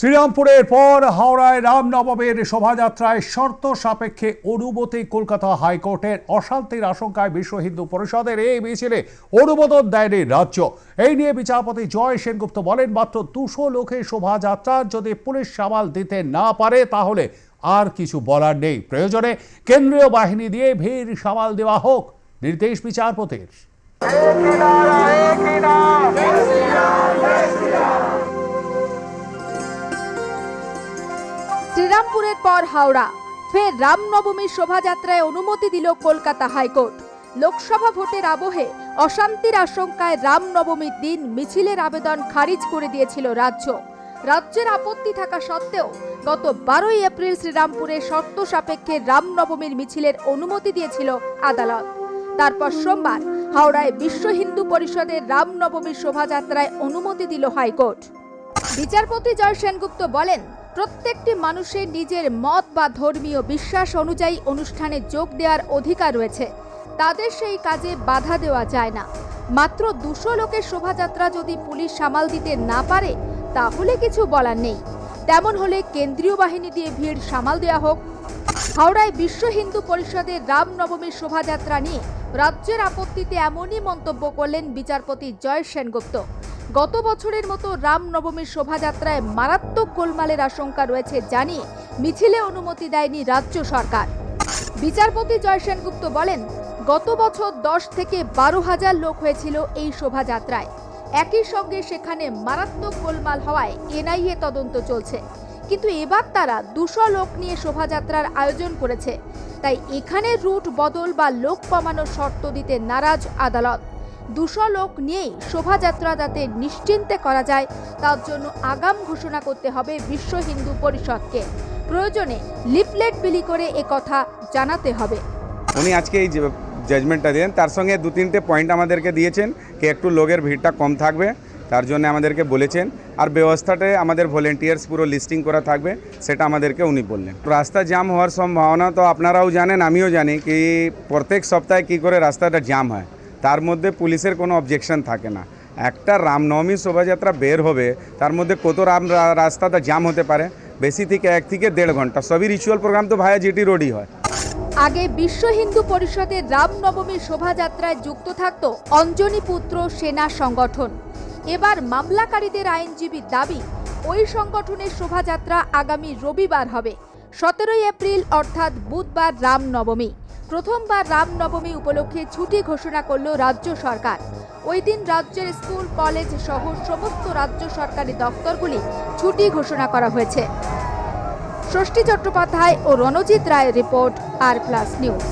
শ্রীরামপুরের পর হাওড়ায় রামনবমীর শোভাযাত্রায় শর্ত সাপেক্ষে অনুমতি কলকাতা হাইকোর্টের অশান্তির আশঙ্কায় বিশ্ব হিন্দু পরিষদের এই মিছিলে অনুমোদন দেয়নি রাজ্য। এই নিয়ে বিচারপতি জয় সেনগুপ্ত বলেন, মাত্র দুশো লোকের শোভাযাত্রা যদি পুলিশ সামাল দিতে না পারে, তাহলে আর কিছু বলার নেই। প্রয়োজনে কেন্দ্রীয় বাহিনী দিয়ে ভিড় সামাল দেওয়া হোক, নির্দেশ বিচারপতির। শ্রীরামপুরের পর হাওড়া। ফের রামনবমীর শোভাযাত্রায় অনুমতি দিল কলকাতা হাইকোর্ট। লোকসভা ভোটের আবহে অশান্তির আশঙ্কায় রামনবমীর দিন মিছিলের আবেদন খারিজ করে দিয়েছিল রাজ্য। রাজ্যের আপত্তি থাকা সত্ত্বেও গত বারোই এপ্রিল শ্রীরামপুরে শর্ত সাপেক্ষে রামনবমীর মিছিলের অনুমতি দিয়েছিল আদালত। তারপর সোমবার হাওড়ায় বিশ্ব হিন্দু পরিষদের রামনবমীর শোভাযাত্রায় অনুমতি দিল হাইকোর্ট। বিচারপতি জয় সেনগুপ্ত বলেন প্রত্যেকটি মানুষের নিজের মত বা ধর্মীয় বিশ্বাস অনুযায়ী অনুষ্ঠানে যোগ দেওয়ার অধিকার রয়েছে। তাদের সেই কাজে বাধা দেওয়া যায় না। মাত্র দুশো লোকের শোভাযাত্রা যদি পুলিশ সামাল দিতে না পারে, তাহলে কিছু বলার নেই। তেমন হলে কেন্দ্রীয় বাহিনী দিয়ে ভিড় সামাল দেওয়া হোক। হাওড়ায় বিশ্ব হিন্দু পরিষদের রামনবমীর শোভাযাত্রা নিয়ে রাজ্যের আপত্তিতে এমনই মন্তব্য করলেন বিচারপতি জয় সেনগুপ্ত। গত বছরের মতো রামনবমীর শোভাযাত্রায় মারাত্মক গোলমালের আশঙ্কা রয়েছে জানিয়ে মিছিলে অনুমতি দেয়নি রাজ্য সরকার। বিচারপতি জয় সেনগুপ্ত বলেন, গত বছর দশ থেকে বারো হাজার লোক হয়েছিল এই শোভাযাত্রায়। একই সঙ্গে সেখানে মারাত্মক গোলমাল হওয়ায় এনআইএ তদন্ত চলছে। কিন্তু এবার তারা দুশো লোক নিয়ে শোভাযাত্রার আয়োজন করেছে। তাই এখানে রুট বদল বা লোক কমানোর শর্ত দিতে নারাজ আদালত। দুশো লোক নিয়েই শোভাযাত্রা যাতে নিশ্চিন্তে করা যায়, তার জন্য আগাম ঘোষণা করতে হবে বিশ্ব হিন্দু পরিষদকে। প্রয়োজনে লিফলেট বিলি করে একথা জানাতে হবে। উনি আজকে এই জাজমেন্টটা দিলেন তার সঙ্গে দু তিনটে পয়েন্ট আমাদেরকে দিয়েছেন কি একটু লোকের ভিড়টা কম থাকবে, তার জন্য আমাদেরকে বলেছেন। আর ব্যবস্থাতে আমাদের ভলেন্টিয়ার্স পুরো লিস্টিং করা থাকবে, সেটা আমাদেরকে উনি বললেন। রাস্তা জ্যাম হওয়ার সম্ভাবনা তো আপনারাও জানেন, আমিও জানি কি প্রত্যেক সপ্তাহে কী করে রাস্তাটা জ্যাম হয়। তার মধ্যে পুলিশের কোনো অবজেকশন থাকে না। একটা রামনবমী শোভাযাত্রা বের হবে, তার মধ্যে কত রাম রাস্তাটা জ্যাম হতে পারে, বেশি থেকে এক থেকে দেড় ঘণ্টা। সবই রিচুয়াল প্রোগ্রাম তো ভায়া জিটি রোডই হয়। আগে বিশ্ব হিন্দু পরিষদের রামনবমী শোভাযাত্রায় যুক্ত থাকত অঞ্জনী পুত্র সেনা সংগঠন। এবার মামলাকারীদের আইনজীবীর দাবি, ওই সংগঠনের শোভাযাত্রা আগামী রবিবার হবে। সতেরোই এপ্রিল, অর্থাৎ বুধবার রামনবমী। প্রথমবার রামনবমী উপলক্ষে ছুটি ঘোষণা করল রাজ্য সরকার। ওই দিন রাজ্যের স্কুল, কলেজ সহ সমস্ত রাজ্য সরকারি দপ্তরগুলি ছুটি ঘোষণা করা হয়েছে। ষষ্ঠী চট্টোপাধ্যায় ও রণজিৎ রায়ের রিপোর্ট, আর প্লাস নিউজ।